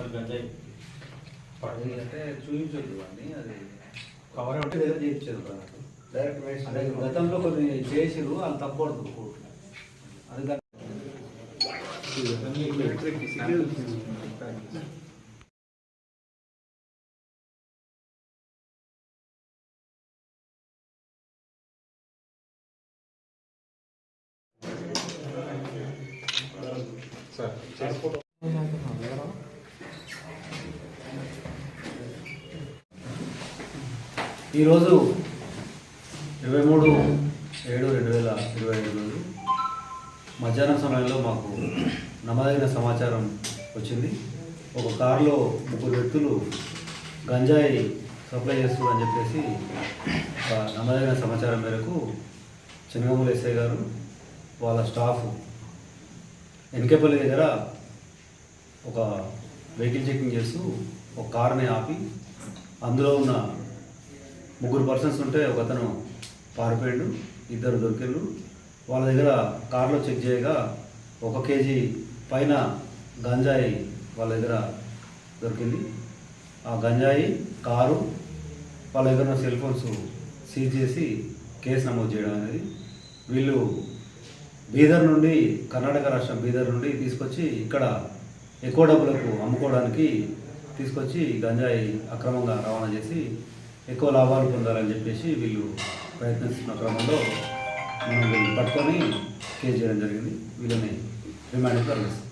Sir గంజాయి అది అంటే చూపించొద్దు అని అది కవర్ అంటే ఏదో చేయించారు. డైరెక్ట్ అంటే గతంలో కొన్ని చేసిరు వాళ్ళు తప్పకూడదు కోర్టు. అది దాని- ఈరోజు ఇరవై మూడు ఏడు రెండు వేల ఇరవై ఐదు రోజు మధ్యాహ్నం సమయంలో మాకు నమ్మదగిన సమాచారం వచ్చింది. ఒక కారులో ముగ్గురు వ్యక్తులు గంజాయి సప్లై చేస్తుందని చెప్పేసి ఒక నమ్మదగిన సమాచారం మేరకు చెన్నగమూలు ఎస్ఐ గారు వాళ్ళ స్టాఫ్ ఎన్కేపల్లి దగ్గర ఒక వెహికల్ చెకింగ్ చేస్తూ ఒక కార్ని ఆపి అందులో ఉన్న ముగ్గురు పర్సన్స్ ఉంటే ఒక అతను పారిపోయాడు ఇద్దరు దొరికిళ్ళు వాళ్ళ దగ్గర కార్లో చెక్ చేయగా ఒక కేజీ పైన గంజాయి వాళ్ళ దగ్గర దొరికింది. ఆ గంజాయి కారు వాళ్ళ దగ్గర ఉన్న సెల్ ఫోన్స్ సీజ్ చేసి కేసు నమోదు చేయడం అనేది. వీళ్ళు బీదర్ నుండి కర్ణాటక రాష్ట్రం బీదర్ నుండి తీసుకొచ్చి ఇక్కడ ఎక్కువ డబ్బులకు అమ్ముకోవడానికి తీసుకొచ్చి గంజాయి అక్రమంగా రవాణా చేసి ఎక్కువ లాభాలు పొందాలని చెప్పేసి వీళ్ళు ప్రయత్నిస్తున్న క్రమంలో మనం వీళ్ళు పట్టుకొని కేసు చేయడం జరిగింది. వీళ్ళని రిమాండ్ తరలిస్తాం.